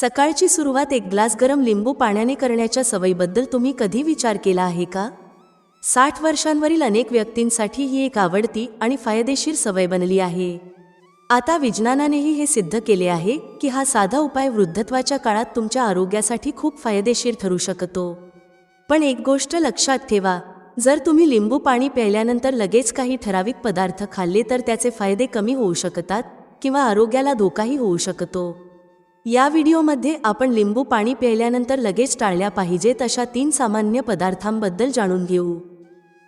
सकाळची सुरुवात एक ग्लास गरम लिंबू पाण्याने करण्याच्या सवयीबद्दल तुम्ही कधी विचार केला आहे का? साठ वर्षांवरील अनेक व्यक्तींसाठी ही एक आवडती आणि फायदेशीर सवय बनली आहे. आता विज्ञानानेही हे सिद्ध केले आहे की हा साधा उपाय वृद्धत्वाच्या काळात तुमच्या आरोग्यासाठी खूप फायदेशीर ठरू शकतो. पण एक गोष्ट लक्षात ठेवा जर तुम्ही लिंबू पाणी प्यायल्यानंतर लगेच काही ठराविक पदार्थ खाल्ले तर त्याचे फायदे कमी होऊ शकतात किंवा आरोग्याला धोकाही होऊ शकतो. या व्हिडिओमध्ये आपण लिंबू पाणी प्यायल्यानंतर लगेच टाळल्या पाहिजेत अशा तीन सामान्य पदार्थांबद्दल जाणून घेऊ.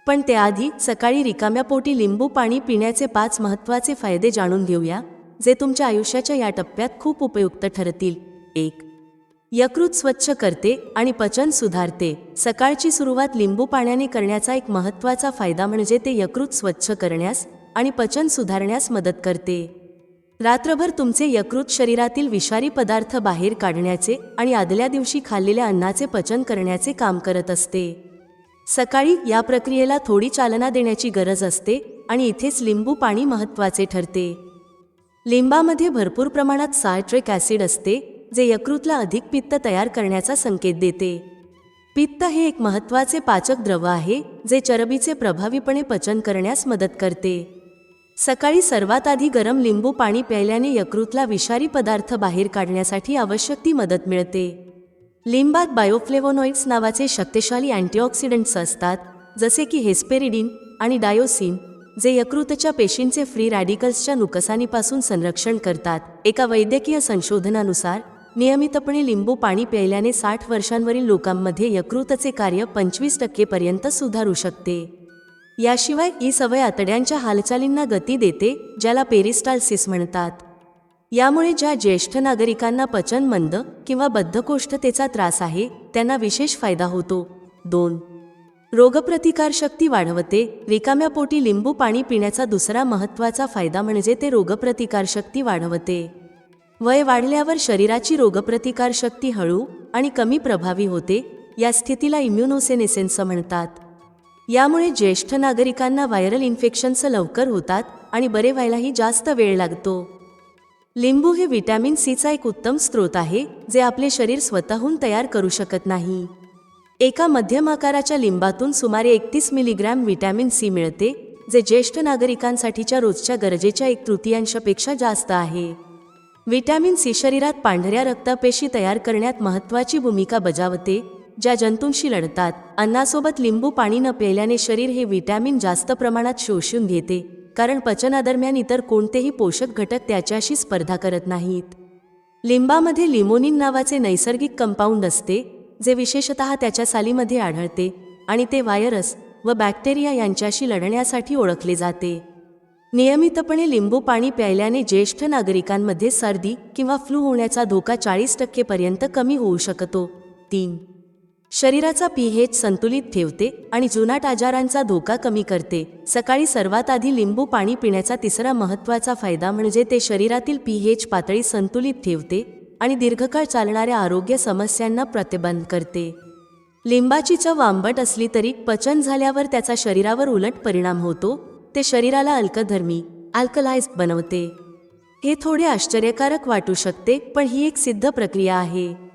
पण त्याआधी सकाळी रिकाम्या पोटी लिंबू पाणी पिण्याचे पाच महत्त्वाचे फायदे जाणून घेऊया जे तुमच्या आयुष्याच्या या टप्प्यात खूप उपयुक्त ठरतील. एक यकृत स्वच्छ करते आणि पचन सुधारते. सकाळची सुरुवात लिंबू पाण्याने करण्याचा एक महत्त्वाचा फायदा म्हणजे ते यकृत स्वच्छ करण्यास आणि पचन सुधारण्यास मदत करते. रात्रभर तुमचे यकृत शरीरातील विषारी पदार्थ बाहेर काढण्याचे आणि आदल्या दिवशी खाल्लेल्या अन्नाचे पचन करण्याचे काम करत असते. सकाळी या प्रक्रियेला थोडी चालना देण्याची गरज असते आणि इथेच लिंबू पाणी महत्त्वाचे ठरते. लिंबामध्ये भरपूर प्रमाणात सायट्रिक ॲसिड असते जे यकृतला अधिक पित्त तयार करण्याचा संकेत देते. पित्त हे एक महत्त्वाचे पाचक द्रव आहे जे चरबीचे प्रभावीपणे पचन करण्यास मदत करते. सकाळी सर्वात आधी गरम लिंबू पाणी प्यायल्याने यकृतला विषारी पदार्थ बाहेर काढण्यासाठी आवश्यक ती मदत मिळते. लिंबात बायोफ्लेवोनॉइड्स नावाचे शक्तिशाली अँटीऑक्सिडंट्स असतात जसे की हेस्पेरिडिन आणि डायोसिन जे यकृतच्या पेशींचे फ्री रॅडिकल्सच्या नुकसानीपासून संरक्षण करतात. एका वैद्यकीय संशोधनानुसार नियमितपणे लिंबू पाणी प्यायल्याने साठ वर्षांवरील लोकांमध्ये यकृतचे कार्य पंचवीस टक्केपर्यंत सुधारू शकते. याशिवाय ही सवय आतड्यांच्या हालचालींना गती देते ज्याला पेरिस्टाल्सिस म्हणतात. यामुळे ज्या ज्येष्ठ नागरिकांना पचन मंद किंवा बद्धकोष्ठतेचा त्रास आहे त्यांना विशेष फायदा होतो. दोन. रोगप्रतिकारशक्ती वाढवते. रिकाम्या पोटी लिंबू पाणी पिण्याचा दुसरा महत्त्वाचा फायदा म्हणजे ते रोगप्रतिकारशक्ती वाढवते. वय वाढल्यावर शरीराची रोगप्रतिकारशक्ती हळू आणि कमी प्रभावी होते या स्थितीला इम्युनोसेनेसेन्स म्हणतात. यामुळे ज्येष्ठ नागरिकांना व्हायरल इन्फेक्शन्स लवकर होतात आणि बरे व्हायलाही जास्त वेळ लागतो. लिंबू हे व्हिटॅमिन सीचा एक उत्तम स्रोत आहे जे आपले शरीर स्वतःहून तयार करू शकत नाही. एका मध्यम आकाराच्या लिंबातून सुमारे एकतीस मिलीग्रॅम व्हिटॅमिन सी मिळते जे ज्येष्ठ नागरिकांसाठीच्या रोजच्या गरजेच्या एक तृतीयांशपेक्षा जास्त आहे. व्हिटॅमिन सी शरीरात पांढऱ्या रक्तपेशी तयार करण्यात महत्त्वाची भूमिका बजावते ज्या जंतूंशी लढतात अन्नासोबत लिंबू पाणी न प्यायल्याने शरीर हे व्हिटॅमिन जास्त प्रमाणात शोषून घेते कारण पचनादरम्यान इतर कोणतेही पोषक घटक त्याच्याशी स्पर्धा करत नाहीत. लिंबामध्ये लिमोनिन नावाचे नैसर्गिक कंपाऊंड असते जे विशेषतः त्याच्या सालीमध्ये आढळते आणि ते व्हायरस व बॅक्टेरिया यांच्याशी लढण्यासाठी ओळखले जाते. नियमितपणे लिंबू पाणी प्यायल्याने ज्येष्ठ नागरिकांमध्ये सर्दी किंवा फ्लू होण्याचा धोका चाळीस टक्केपर्यंत कमी होऊ शकतो. तीन शरीराचा पीएच संतुलित ठेवते आणि जुनाट आजारांचा धोका कमी करते. सकाळी सर्वात आधी लिंबू पाणी पिण्याचा तिसरा महत्त्वाचा फायदा म्हणजे ते शरीरातील पीएच पातळी संतुलित ठेवते आणि दीर्घकाळ चालणाऱ्या आरोग्य समस्यांना प्रतिबंध करते. लिंबाची चव आंबट असली तरी पचन झाल्यावर त्याचा शरीरावर उलट परिणाम होतो. ते शरीराला अल्कधर्मी अल्कलाइज बनवते. हे थोडे आश्चर्यकारक वाटू शकते पण ही एक सिद्ध प्रक्रिया आहे.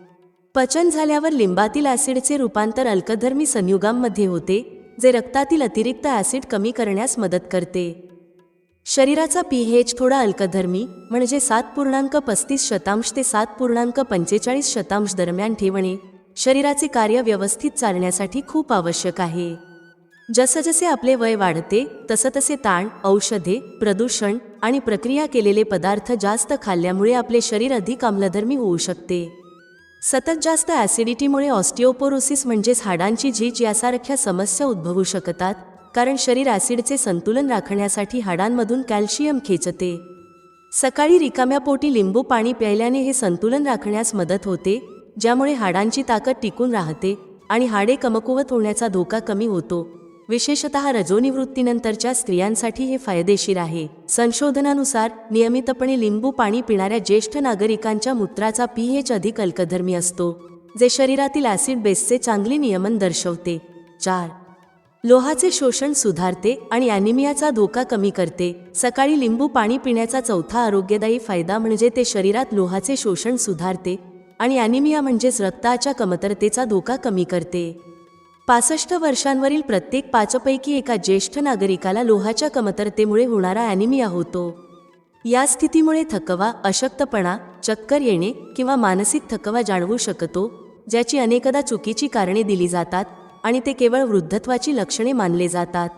पचन झाल्यावर लिंबातील ॲसिडचे रूपांतर अल्कधर्मी संयुगांमध्ये होते जे रक्तातील अतिरिक्त ॲसिड कमी करण्यास मदत करते. शरीराचा पीएच थोडा अल्कधर्मी म्हणजे सात पूर्णांक पस्तीस शतांश ते सात पूर्णांक पंचेचाळीस शतांश दरम्यान ठेवणे शरीराचे कार्य व्यवस्थित चालण्यासाठी खूप आवश्यक आहे. जसजसे आपले वय वाढते तसतसे ताण औषधे प्रदूषण आणि प्रक्रिया केलेले पदार्थ जास्त खाल्ल्यामुळे आपले शरीर अधिक आम्लधर्मी होऊ शकते. सतत जास्त ॲसिडिटीमुळे ऑस्टिओपोरोसिस म्हणजेच हाडांची झीज यासारख्या समस्या उद्भवू शकतात कारण शरीर ॲसिडचे संतुलन राखण्यासाठी हाडांमधून कॅल्शियम खेचते. सकाळी रिकाम्या पोटी लिंबू पाणी प्यायल्याने हे संतुलन राखण्यास मदत होते ज्यामुळे हाडांची ताकद टिकून राहते आणि हाडे कमकुवत होण्याचा धोका कमी होतो. विशेषतः रजोनिवृत्तीनंतरच्या स्त्रियांसाठी हे फायदेशीर आहे. संशोधनानुसार नियमितपणे लिंबू पाणी पिणाऱ्या ज्येष्ठ नागरिकांच्या मूत्राचा पीएच अधिक अल्कधर्मी असतो जे शरीरातील ॲसिड बेसचे चांगले नियमन दर्शवते. चार. लोहाचे शोषण सुधारते आणि ॲनिमियाचा धोका कमी करते. सकाळी लिंबू पाणी पिण्याचा चौथा आरोग्यदायी फायदा म्हणजे ते शरीरात लोहाचे शोषण सुधारते आणि ॲनिमिया म्हणजेच रक्ताच्या कमतरतेचा धोका कमी करते. पासष्ट वर्षांवरील प्रत्येक पाचपैकी एका ज्येष्ठ नागरिकाला लोहाच्या कमतरतेमुळे होणारा ॲनिमिया होतो. या स्थितीमुळे थकवा अशक्तपणा चक्कर येणे किंवा मानसिक थकवा जाणवू शकतो ज्याची अनेकदा चुकीची कारणे दिली जातात आणि ते केवळ वृद्धत्वाची लक्षणे मानले जातात.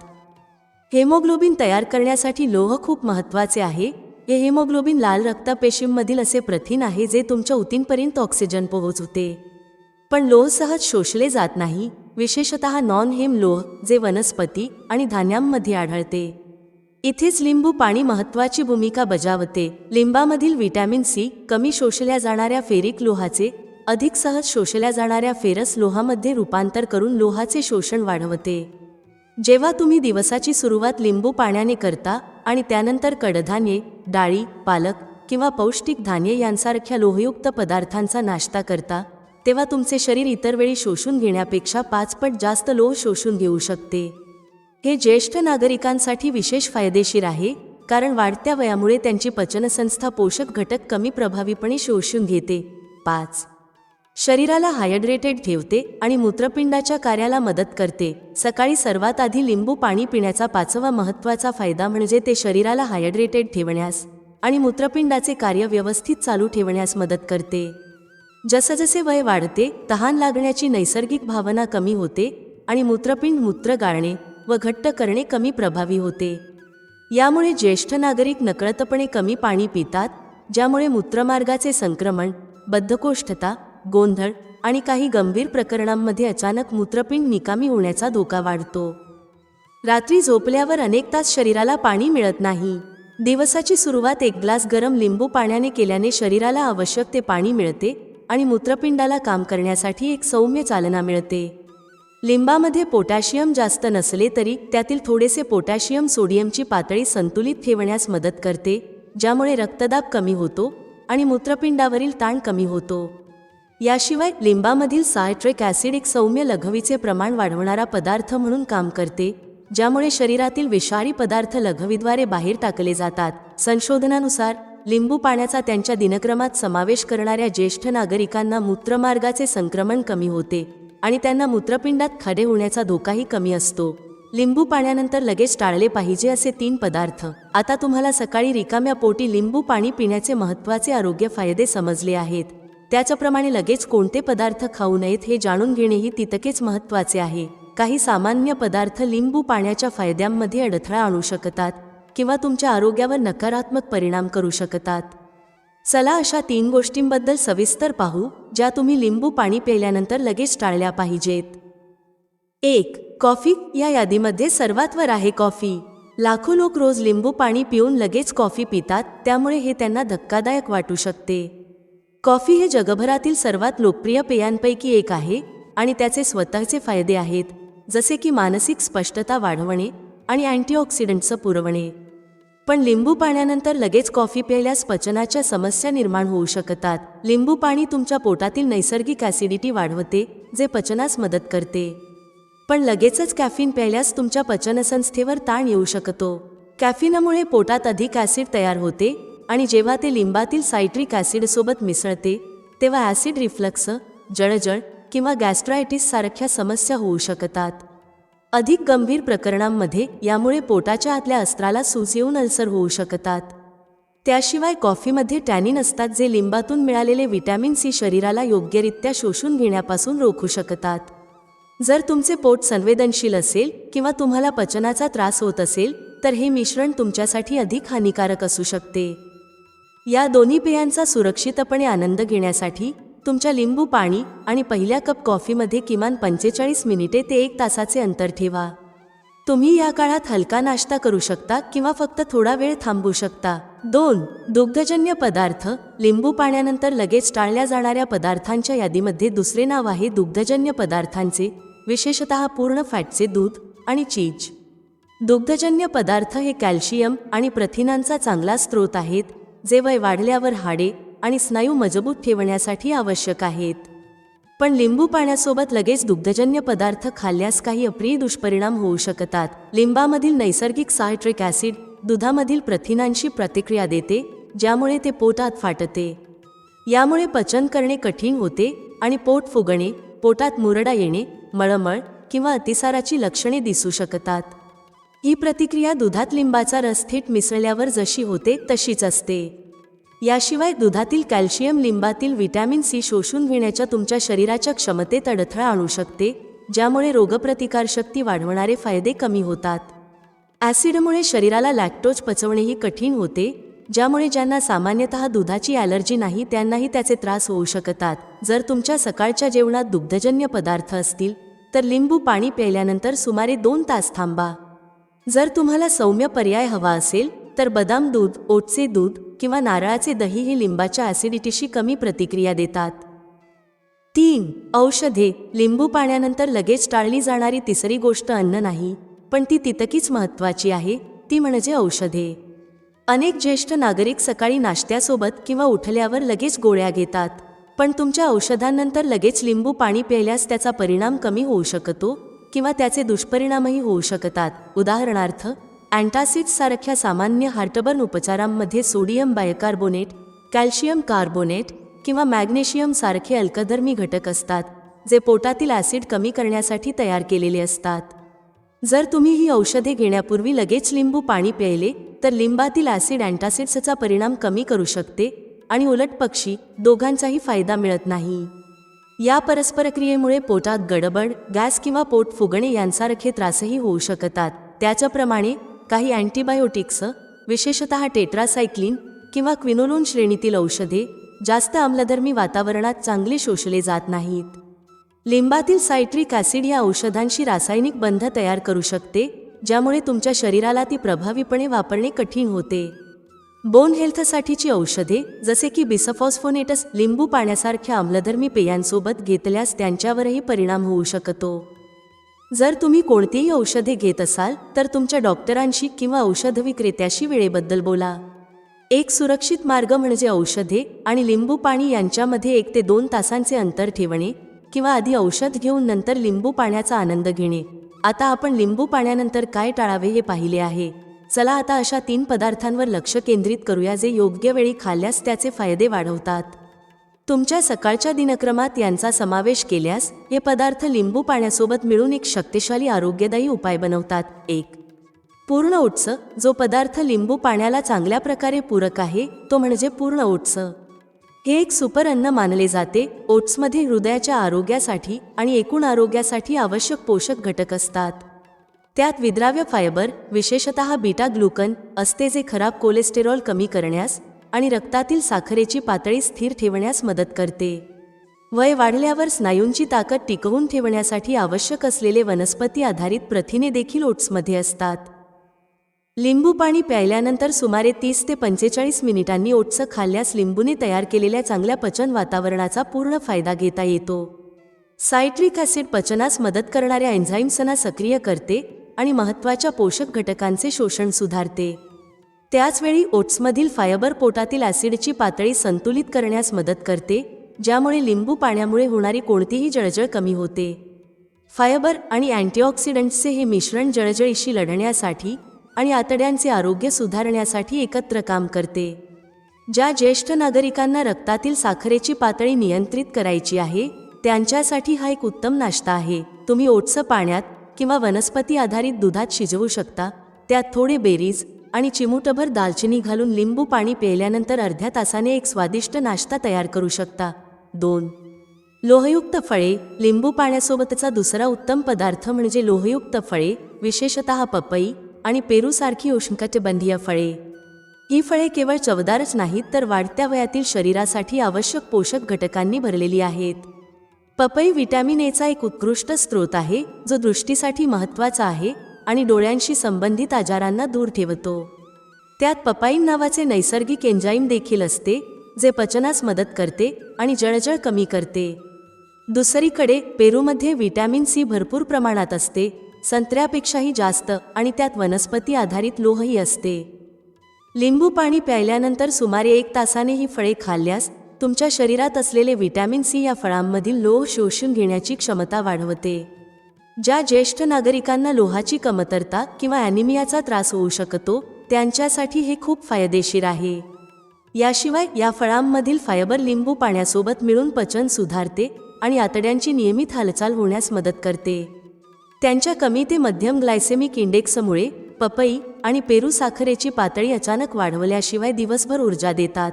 हेमोग्लोबिन तयार करण्यासाठी लोह खूप महत्त्वाचे आहे. हे हेमोग्लोबिन लाल रक्तपेशींमधील असे प्रथिन आहे जे तुमच्या उतींपर्यंत ऑक्सिजन पोहोचवते. पण लोह सहज शोषले जात नाही विशेषत नॉन हेम लोह जे वनस्पती आणि धान्यांमध्ये आढळते. इथेच लिंबू पाणी महत्त्वाची भूमिका बजावते. लिंबामधील व्हिटॅमिन सी कमी शोषल्या जाणाऱ्या फेरिक लोहाचे अधिक सहज शोषल्या जाणाऱ्या फेरस लोहामध्ये रूपांतर करून लोहाचे शोषण वाढवते. जेव्हा तुम्ही दिवसाची सुरुवात लिंबू पाण्याने करता आणि त्यानंतर कडधान्ये डाळी पालक किंवा पौष्टिक धान्ये यांसारख्या लोहयुक्त पदार्थांचा नाश्ता करता तेव्हा तुमचे शरीर इतर वेळी शोषून घेण्यापेक्षा पाचपट जास्त लोह शोषून घेऊ शकते. हे ज्येष्ठ नागरिकांसाठी विशेष फायदेशीर आहे कारण वाढत्या वयामुळे त्यांची पचनसंस्था पोषक घटक कमी प्रभावीपणे शोषून घेते. पाच. शरीराला हायड्रेटेड ठेवते आणि मूत्रपिंडाच्या कार्याला मदत करते. सकाळी सर्वात आधी लिंबू पाणी पिण्याचा पाचवा महत्त्वाचा फायदा म्हणजे ते शरीराला हायड्रेटेड ठेवण्यास आणि मूत्रपिंडाचे कार्य व्यवस्थित चालू ठेवण्यास मदत करते. जसजसे वय वाढते तहान लागण्याची नैसर्गिक भावना कमी होते आणि मूत्रपिंड मूत्र गाळणे व घट्ट करणे कमी प्रभावी होते. यामुळे ज्येष्ठ नागरिक नकळतपणे कमी पाणी पितात ज्यामुळे मूत्रमार्गाचे संक्रमण बद्धकोष्ठता गोंधळ आणि काही गंभीर प्रकरणांमध्ये अचानक मूत्रपिंड निकामी होण्याचा धोका वाढतो. रात्री झोपल्यावर अनेक तास शरीराला पाणी मिळत नाही. दिवसाची सुरुवात एक ग्लास गरम लिंबू पाण्याने केल्याने शरीराला आवश्यक ते पाणी मिळते आणि मूत्रपिंडाला काम करण्यासाठी एक सौम्य चालना मिळते. लिंबामध्ये पोटॅशियम जास्त नसले तरी त्यातील थोडेसे पोटॅशियम सोडियमची पातळी संतुलित ठेवण्यास मदत करते ज्यामुळे रक्तदाब कमी होतो आणि मूत्रपिंडावरील ताण कमी होतो. याशिवाय लिंबामधील सायट्रिक ॲसिड एक सौम्य लघवीचे प्रमाण वाढवणारा पदार्थ म्हणून काम करते ज्यामुळे शरीरातील विषारी पदार्थ लघवीद्वारे बाहेर टाकले जातात. संशोधनानुसार लिंबू पाण्याचा त्यांच्या दिनक्रमात समावेश करणाऱ्या ज्येष्ठ नागरिकांना मूत्रमार्गाचे संक्रमण कमी होते आणि त्यांना मूत्रपिंडात खडे होण्याचा धोकाही कमी असतो. लिंबू पाण्यानंतर लगेच टाळले पाहिजे असे तीन पदार्थ. आता तुम्हाला सकाळी रिकाम्या पोटी लिंबू पाणी पिण्याचे महत्त्वाचे आरोग्य फायदे समजले आहेत. त्याच्याप्रमाणे लगेच कोणते पदार्थ खाऊ नयेत हे जाणून घेणेही तितकेच महत्त्वाचे आहे. काही सामान्य पदार्थ लिंबू पाण्याच्या फायद्यांमध्ये अडथळा आणू शकतात. किंवा तुमच्या आरोग्यावर नकारात्मक परिणाम करू शकतात. चला अशा तीन गोष्टींबद्दल सविस्तर पाहू ज्या तुम्ही लिंबू पाणी प्यायल्यानंतर लगेच टाळल्या पाहिजेत. एक कॉफी. या यादीमध्ये सर्वात वर आहे कॉफी. लाखो लोक रोज लिंबू पाणी पिऊन लगेच कॉफी पितात त्यामुळे हे त्यांना धक्कादायक वाटू शकते. कॉफी हे जगभरातील सर्वात लोकप्रिय पेयांपैकी एक आहे आणि त्याचे स्वतःचे फायदे आहेत जसे की मानसिक स्पष्टता वाढवणे आणि अँटीऑक्सिडंटचं पुरवणे. पण लिंबू पाण्यानंतर लगेच कॉफी प्यायल्यास पचनाच्या समस्या निर्माण होऊ शकतात. लिंबू पाणी तुमच्या पोटातील नैसर्गिक ॲसिडिटी वाढवते जे पचनास मदत करते. पण लगेचच कॅफिन प्यायल्यास तुमच्या पचनसंस्थेवर ताण येऊ शकतो. कॅफिनमुळे पोटात अधिक ॲसिड तयार होते आणि जेव्हा ते लिंबातील सायट्रिक ॲसिडसोबत मिसळते तेव्हा ॲसिड रिफ्लक्स जळजळ किंवा गॅस्ट्रायटिस सारख्या समस्या होऊ शकतात. अधिक गंभीर प्रकरणांमध्ये यामुळे पोटाच्या आतल्या अस्त्राला सूज येऊन अल्सर होऊ शकतात. त्याशिवाय कॉफीमध्ये टॅनिन असतात जे लिंबातून मिळालेले व्हिटॅमिन सी शरीराला योग्यरित्या शोषून घेण्यापासून रोखू शकतात. जर तुमचे पोट संवेदनशील असेल किंवा तुम्हाला पचनाचा त्रास होत असेल तर हे मिश्रण तुमच्यासाठी अधिक हानिकारक असू शकते. या दोन्ही पेयांचा सुरक्षितपणे आनंद घेण्यासाठी तुमच्या लिंबू पाणी आणि पहिल्या कप कॉफीमध्ये किमान पंचेचाळीस मिनिटे ते एक तासाचे अंतर ठेवा. तुम्ही या काळात हलका नाश्ता करू शकता किंवा फक्त थोडा वेळ थांबू शकता. दोन दुग्धजन्य पदार्थ लिंबू पाण्यानंतर लगेच टाळल्या जाणाऱ्या पदार्थांच्या यादीमध्ये दुसरे नाव आहे दुग्धजन्य पदार्थांचे विशेषत पूर्ण फॅटचे दूध आणि चीज. दुग्धजन्य पदार्थ हे कॅल्शियम आणि प्रथिनांचा चांगला स्रोत आहेत जे वय वाढल्यावर हाडे आणि स्नायू मजबूत ठेवण्यासाठी आवश्यक आहेत. पण लिंबू पाण्यासोबत लगेच दुग्धजन्य पदार्थ खाल्ल्यास काही अप्रिय दुष्परिणाम होऊ शकतात. लिंबामधील नैसर्गिक सायट्रिक ॲसिड दुधामधील प्रथिनांशी प्रतिक्रिया देते ज्यामुळे ते पोटात फाटते. यामुळे पचन करणे कठीण होते आणि पोट फुगणे पोटात मुरडा येणे मळमळ किंवा अतिसाराची लक्षणे दिसू शकतात. ही प्रतिक्रिया दुधात लिंबाचा रस थेट मिसळल्यावर जशी होते तशीच असते. याशिवाय दुधातील कॅल्शियम लिंबातील व्हिटॅमिन सी शोषून घेण्याच्या तुमच्या शरीराच्या क्षमतेत अडथळा आणू शकते ज्यामुळे रोगप्रतिकारशक्ती वाढवणारे फायदे कमी होतात. ॲसिडमुळे शरीराला लॅक्टोज पचवणेही कठीण होते ज्यामुळे ज्यांना सामान्यतः दुधाची ॲलर्जी नाही त्यांनाही त्याचे त्रास होऊ शकतात. जर तुमच्या सकाळच्या जेवणात दुग्धजन्य पदार्थ असतील तर लिंबू पाणी प्यायल्यानंतर सुमारे दोन तास थांबा. जर तुम्हाला सौम्य पर्याय हवा असेल तर बदाम दूध ओटचे दूध किंवा नारळाचे दही हे लिंबाच्या ॲसिडिटीशी कमी प्रतिक्रिया देतात. तीन औषधे. लिंबू पाण्यानंतर लगेच टाळली जाणारी तिसरी गोष्ट अन्न नाही पण ती तितकीच महत्त्वाची आहे ती म्हणजे औषधे. अनेक ज्येष्ठ नागरिक सकाळी नाश्त्यासोबत किंवा उठल्यावर लगेच गोळ्या घेतात पण तुमच्या औषधांनंतर लगेच लिंबू पाणी प्यायल्यास त्याचा परिणाम कमी होऊ शकतो किंवा त्याचे दुष्परिणामही होऊ शकतात. उदाहरणार्थ अँटासिडसारख्या सामान्य हार्टबर्न उपचारांमध्ये सोडियम बायकार्बोनेट कॅल्शियम कार्बोनेट किंवा मॅग्नेशियम सारखे अल्कधर्मी घटक असतात जे पोटातील ॲसिड कमी करण्यासाठी तयार केलेले असतात. जर तुम्ही ही औषधे घेण्यापूर्वी लगेच लिंबू पाणी प्यायले तर लिंबातील ॲसिड अँटासिड्सचा परिणाम कमी करू शकते आणि उलट पक्षी दोघांचाही फायदा मिळत नाही. या परस्परक्रियेमुळे पोटात गडबड गॅस किंवा पोट फुगणे यांसारखे त्रासही होऊ शकतात. त्याच्याप्रमाणे काही अँटीबायोटिक्स विशेषतः टेट्रासायक्लिन किंवा क्विनोलोन श्रेणीतील औषधे जास्त आम्लधर्मी वातावरणात चांगले शोषले जात नाहीत. लिंबातील सायट्रिक ॲसिड या औषधांशी रासायनिक बंध तयार करू शकते ज्यामुळे तुमच्या शरीराला ती प्रभावीपणे वापरणे कठीण होते. बोन हेल्थसाठीची औषधे जसे की बिसफॉस्फोनेटस लिंबू पाण्यासारख्या आम्लधर्मी पेयांसोबत घेतल्यास त्यांच्यावरही परिणाम होऊ शकतो. जर तुम्ही कोणतीही औषधे घेत असाल तर तुमच्या डॉक्टरांशी किंवा औषध विक्रेत्याशी वेळेबद्दल बोला. एक सुरक्षित मार्ग म्हणजे औषधे आणि लिंबू पाणी यांच्यामध्ये एक ते दोन तासांचे अंतर ठेवणे किंवा आधी औषध घेऊन नंतर लिंबू पाण्याचा आनंद घेणे. आता आपण लिंबू पाण्यानंतर काय टाळावे हे पाहिले आहे? चला आता अशा तीन पदार्थांवर लक्ष केंद्रित करूया जे योग्य वेळी खाल्ल्यास त्याचे फायदे वाढवतात. तुमच्या सकाळच्या दिनक्रमात यांचा समावेश केल्यास हे पदार्थ लिंबू पाण्यासोबत मिळून एक शक्तिशाली आरोग्यदायी उपाय बनवतात. एक पूर्ण उत्स जो पदार्थ लिंबू पाण्याला चांगल्या प्रकारे पूरक आहे तो म्हणजे पूर्ण ओट्स हे एक सुपर अन्न मानले जाते. ओट्समध्ये हृदयाच्या आरोग्यासाठी आणि एकूण आरोग्यासाठी आवश्यक पोषक घटक असतात. त्यात विद्राव्य फायबर विशेषतः बीटा ग्लुकन असते जे खराब कोलेस्टेरॉल कमी करण्यास आणि रक्तातील साखरेची पातळी स्थिर ठेवण्यास मदत करते. वय वाढल्यावर स्नायूंची ताकद टिकवून ठेवण्यासाठी आवश्यक असलेले वनस्पती आधारित प्रथिने देखील ओट्समध्ये असतात. लिंबू पाणी प्यायल्यानंतर सुमारे तीस ते पंचेचाळीस मिनिटांनी ओट्स खाल्ल्यास लिंबूने तयार केलेल्या चांगल्या पचन वातावरणाचा पूर्ण फायदा घेता येतो. सायट्रिक ॲसिड पचनास मदत करणाऱ्या एन्झाईम्सना सक्रिय करते आणि महत्त्वाच्या पोषक घटकांचे शोषण सुधारते. त्याचवेळी ओट्समधील फायबर पोटातील ॲसिडची पातळी संतुलित करण्यास मदत करते ज्यामुळे लिंबू पाण्यामुळे होणारी कोणतीही जळजळ कमी होते. फायबर आणि अँटीऑक्सिडंट्सचे हे मिश्रण जळजळीशी लढण्यासाठी आणि आतड्यांचे आरोग्य सुधारण्यासाठी एकत्र काम करते. ज्या ज्येष्ठ नागरिकांना रक्तातील साखरेची पातळी नियंत्रित करायची आहे त्यांच्यासाठी हा एक उत्तम नाश्ता आहे. तुम्ही ओट्स पाण्यात किंवा वनस्पती आधारित दुधात शिजवू शकता त्यात थोडे बेरीज आणि चिमूटभर दालचिनी घालून लिंबू पाणी प्यायल्यानंतर अर्ध्या तासाने एक स्वादिष्ट नाश्ता तयार करू शकता. दोन. लोहयुक्त फळे. लिंबू पाण्यासोबतचा दुसरा उत्तम पदार्थ म्हणजे लोहयुक्त फळे विशेषतः पपई आणि पेरूसारखी उष्णकटिबंधीय फळे. ही फळे केवळ चवदारच नाहीत तर वाढत्या वयातील शरीरासाठी आवश्यक पोषक घटकांनी भरलेली आहेत. पपई व्हिटॅमिन एचा एक उत्कृष्ट स्रोत आहे जो दृष्टीसाठी महत्त्वाचा आहे आणि डोळ्यांशी संबंधित आजारांना दूर ठेवतो. त्यात पपाईन नावाचे नैसर्गिक एन्जाईम देखील असते जे पचनास मदत करते आणि जळजळ कमी करते. दुसरीकडे पेरूमध्ये व्हिटॅमिन सी भरपूर प्रमाणात असते संत्र्यापेक्षाही जास्त आणि त्यात वनस्पती आधारित लोहही असते. लिंबू पाणी प्यायल्यानंतर सुमारे एक तासाने ही फळे खाल्ल्यास तुमच्या शरीरात असलेले व्हिटॅमिन सी या फळांमधील लोह शोषून घेण्याची क्षमता वाढवते. ज्या ज्येष्ठ नागरिकांना लोहाची कमतरता किंवा ॲनिमियाचा त्रास होऊ शकतो त्यांच्यासाठी हे खूप फायदेशीर आहे. याशिवाय या फळांमधील फायबर लिंबू पाण्यासोबत मिळून पचन सुधारते आणि आतड्यांची नियमित हालचाल होण्यास मदत करते. त्यांच्या कमी ते मध्यम ग्लायसेमिक इंडेक्समुळे पपई आणि पेरू साखरेची पातळी अचानक वाढवल्याशिवाय दिवसभर ऊर्जा देतात.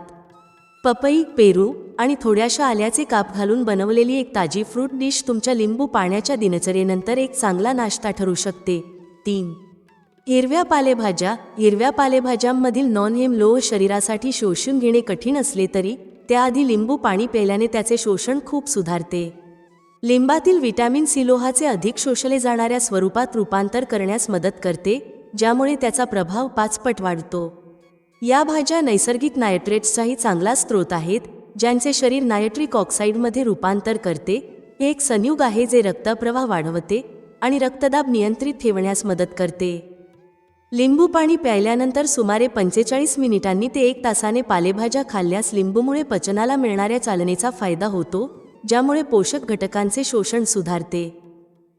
पपई पेरू आणि थोड्याशा आल्याचे काप घालून बनवलेली एक ताजी फ्रूट डिश तुमच्या लिंबू पाण्याच्या दिनचर्येनंतर एक चांगला नाश्ता ठरू शकते. तीन. हिरव्या पालेभाज्या. हिरव्या पालेभाज्यांमधील नॉन हेम लोह शरीरासाठी शोषून घेणे कठीण असले तरी त्याआधी लिंबू पाणी प्यायल्याने त्याचे शोषण खूप सुधारते. लिंबातील व्हिटॅमिन सी लोहाचे अधिक शोषले जाणाऱ्या स्वरूपात रूपांतर करण्यास मदत करते ज्यामुळे त्याचा प्रभाव पाचपट वाढतो. या भाज्या नैसर्गिक नायट्रेट्सचाही चांगला स्रोत आहेत ज्यांचे शरीर नायट्रिक ऑक्साईडमध्ये रूपांतर करते हे एक संयुग आहे जे रक्तप्रवाह वाढवते आणि रक्तदाब नियंत्रित ठेवण्यास मदत करते. लिंबू पाणी प्यायल्यानंतर सुमारे पंचेचाळीस मिनिटांनी ते एक तासाने पालेभाज्या खाल्ल्यास लिंबूमुळे पचनाला मिळणाऱ्या चालनेचा फायदा होतो ज्यामुळे पोषक घटकांचे शोषण सुधारते.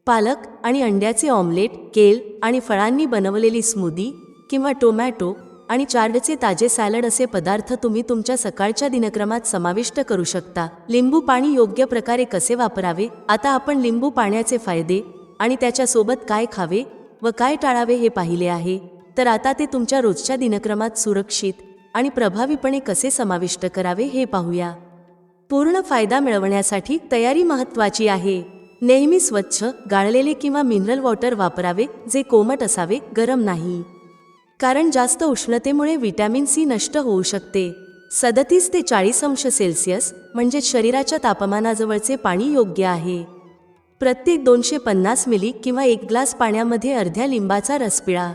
पालक आणि अंड्याचे ऑमलेट केल आणि फळांनी बनवलेली स्मूदी किंवा टोमॅटो आणि चार्डचे ताजे सॅलड असे पदार्थ तुम्ही तुमच्या सकाळच्या दिनक्रमात समाविष्ट करू शकता. लिंबू पाणी योग्य प्रकारे कसे वापरावे? आता आपण लिंबू पाण्याचे फायदे आणि त्याच्यासोबत काय खावे व काय टाळावे हे पाहिले आहे. तर आता ते तुमच्या रोजच्या दिनक्रमात सुरक्षित आणि प्रभावीपणे कसे समाविष्ट करावे हे पाहूया. पूर्ण फायदा मिळवण्यासाठी तयारी महत्त्वाची आहे. नेहमी स्वच्छ गाळलेले किंवा मिनरल वॉटर वापरावे जे कोमट असावे गरम नाही. कारण जास्त उष्णतेमुळे व्हिटॅमिन सी नष्ट होऊ शकते. सदतीस ते चाळीस अंश सेल्सिअस म्हणजे शरीराच्या तापमानाजवळचे पाणी योग्य आहे. प्रत्येक दोनशे पन्नास मिली किंवा एक ग्लास पाण्यामध्ये अर्ध्या लिंबाचा रस पिळा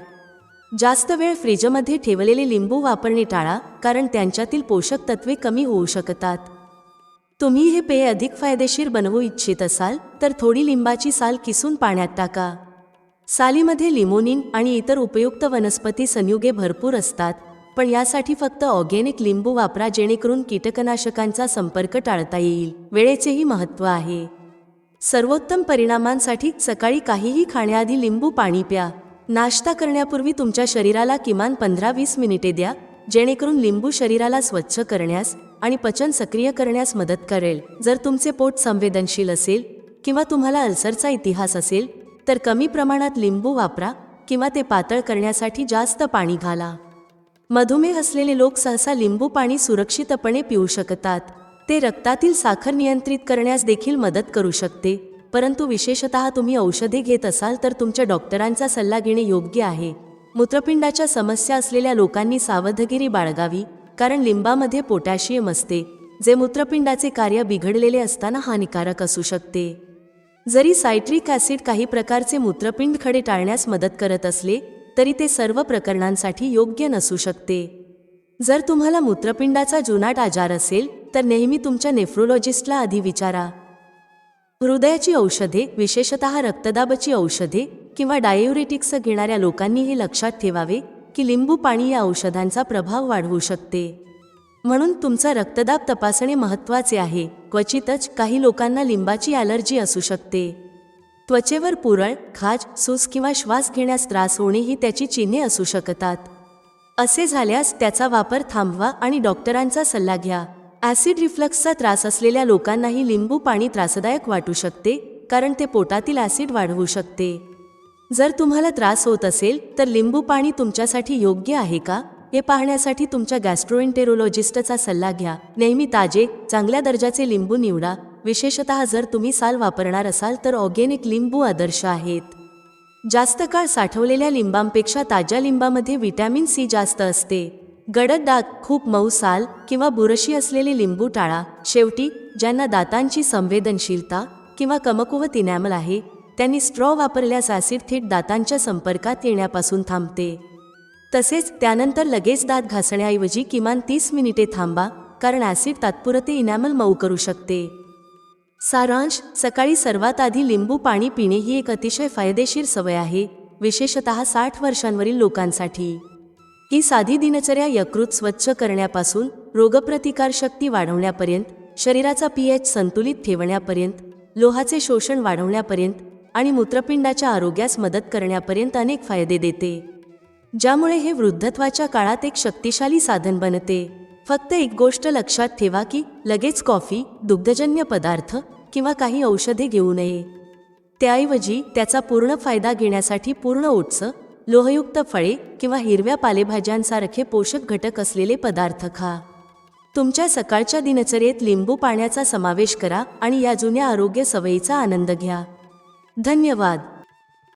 जास्त वेळ फ्रीजमध्ये ठेवलेले लिंबू वापरणे टाळा कारण त्यांच्यातील पोषक तत्वे कमी होऊ शकतात. तुम्ही हे पेय अधिक फायदेशीर बनवू इच्छित असाल तर थोडी लिंबाची साल किसून पाण्यात टाका. सालीमध्ये लिमोनिन आणि इतर उपयुक्त वनस्पती संयुगे भरपूर असतात पण यासाठी फक्त ऑर्गेनिक लिंबू वापरा जेणेकरून कीटकनाशकांचा संपर्क टाळता येईल. वेळेचेही महत्त्व आहे. सर्वोत्तम परिणामांसाठी सकाळी काहीही खाण्याआधी लिंबू पाणी प्या. नाश्ता करण्यापूर्वी तुमच्या शरीराला किमान पंधरा वीस मिनिटे द्या जेणेकरून लिंबू शरीराला स्वच्छ करण्यास आणि पचन सक्रिय करण्यास मदत करेल. जर तुमचे पोट संवेदनशील असेल किंवा तुम्हाला अल्सरचा इतिहास असेल तर कमी प्रमाणात लिंबू वापरा किंवा ते पातळ करण्यासाठी जास्त पाणी घाला. मधुमेह असलेले लोक सहसा लिंबू पाणी सुरक्षितपणे पिऊ शकतात. ते रक्तातील साखर नियंत्रित करण्यास देखील मदत करू शकते. परंतु विशेषतः तुम्ही औषधे घेत असाल तर तुमच्या डॉक्टरांचा सल्ला घेणे योग्य आहे. मूत्रपिंडाच्या समस्या असलेल्या लोकांनी सावधगिरी बाळगावी कारण लिंबामध्ये पोटॅशियम असते जे मूत्रपिंडाचे कार्य बिघडलेले असताना हानिकारक असू शकते. जरी सायट्रिक ॲसिड काही प्रकारचे मूत्रपिंड खडे टाळण्यास मदत करत असले तरी ते सर्व प्रकरणांसाठी योग्य नसू शकते. जर तुम्हाला मूत्रपिंडाचा जुनाट आजार असेल तर नेहमी तुमच्या नेफ्रोलॉजिस्टला आधी विचारा. हृदयाची औषधे विशेषतः रक्तदाबाची औषधे किंवा डायोरेटिक्स घेणाऱ्या लोकांनी हे लक्षात ठेवावे की लिंबू पाणी या औषधांचा प्रभाव वाढवू शकते. म्हणून तुमचा रक्तदाब तपासणे महत्त्वाचे आहे. क्वचितच काही लोकांना लिंबाची ॲलर्जी असू शकते. त्वचेवर पुरळ खाज सूस किंवा श्वास घेण्यास त्रास होणे ही त्याची चिन्हे असू शकतात. असे झाल्यास त्याचा वापर थांबवा आणि डॉक्टरांचा सल्ला घ्या. ॲसिड रिफ्लक्सचा त्रास असलेल्या लोकांनाही लिंबू पाणी त्रासदायक वाटू शकते कारण ते पोटातील ॲसिड वाढवू शकते. जर तुम्हाला त्रास होत असेल तर लिंबू पाणी तुमच्यासाठी योग्य आहे का? हे पाहण्यासाठी तुमच्या गॅस्ट्रोइंटेरोलॉजिस्टचा सल्ला घ्या. नेहमी ताजे चांगल्या दर्जाचे लिंबू निवडा. विशेषतः जर तुम्ही साल वापरणार असाल तर ऑर्गेनिक लिंबू आदर्श आहेत. जास्त काळ साठवलेल्या लिंबांपेक्षा ताज्या लिंबामध्ये व्हिटॅमिन सी जास्त असते. गडद दात खूप मऊ साल किंवा बुरशी असलेले लिंबू टाळा. शेवटी ज्यांना दातांची संवेदनशीलता किंवा कमकुवत इनॅमल आहे त्यांनी स्ट्रॉ वापरल्यास ॲसिड थेट दातांच्या संपर्कात येण्यापासून थांबते. तसेच त्यानंतर लगेच दात घासण्याऐवजी किमान तीस मिनिटे थांबा कारण ॲसिड तात्पुरते इनॅमल मऊ करू शकते. सारांश सकाळी सर्वात आधी लिंबू पाणी पिणे ही एक अतिशय फायदेशीर सवय आहे विशेषतः साठ वर्षांवरील लोकांसाठी. ही साधी दिनचर्या यकृत स्वच्छ करण्यापासून रोगप्रतिकारशक्ती वाढवण्यापर्यंत शरीराचा पीएच संतुलित ठेवण्यापर्यंत लोहाचे शोषण वाढवण्यापर्यंत आणि मूत्रपिंडाच्या आरोग्यास मदत करण्यापर्यंत अनेक फायदे देते. ज्यामुळे हे वृद्धत्वाच्या काळात एक शक्तिशाली साधन बनते. फक्त एक गोष्ट लक्षात ठेवा की लगेच कॉफी दुग्धजन्य पदार्थ किंवा काही औषधे घेऊ नये. त्याऐवजी त्याचा पूर्ण फायदा घेण्यासाठी पूर्ण ओट्स लोहयुक्त फळे किंवा हिरव्या पालेभाज्यांसारखे पोषक घटक असलेले पदार्थ खा. तुमच्या सकाळच्या दिनचर्येत लिंबू पाण्याचा समावेश करा आणि या जुन्या आरोग्य सवयीचा आनंद घ्या. धन्यवाद.